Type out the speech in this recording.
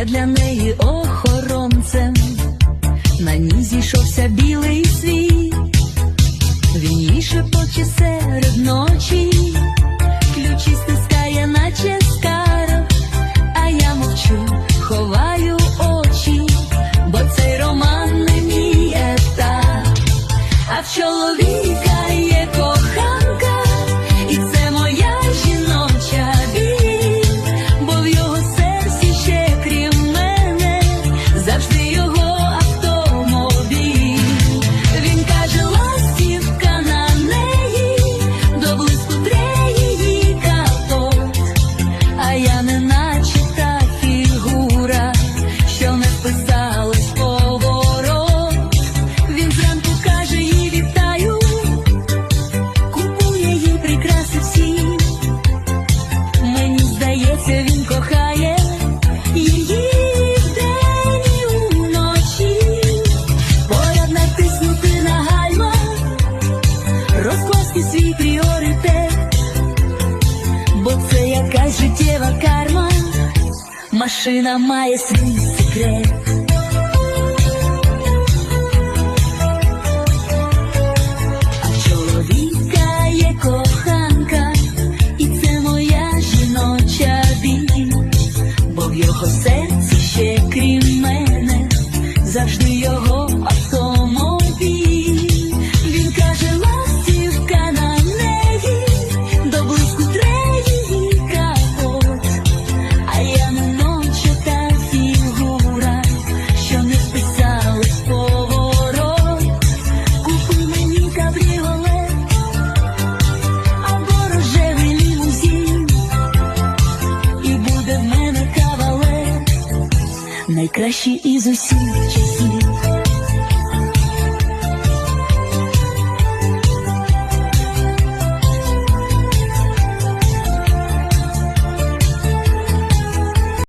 є для неї охоронцем, на ній зійшовся білий світ, він їй шепоче серце машина має свій секрет. Чоловіка є коханка, і це моя жіноча біль, бо в його серці ще крім мене завжди його авто. найкращі із усіх часів.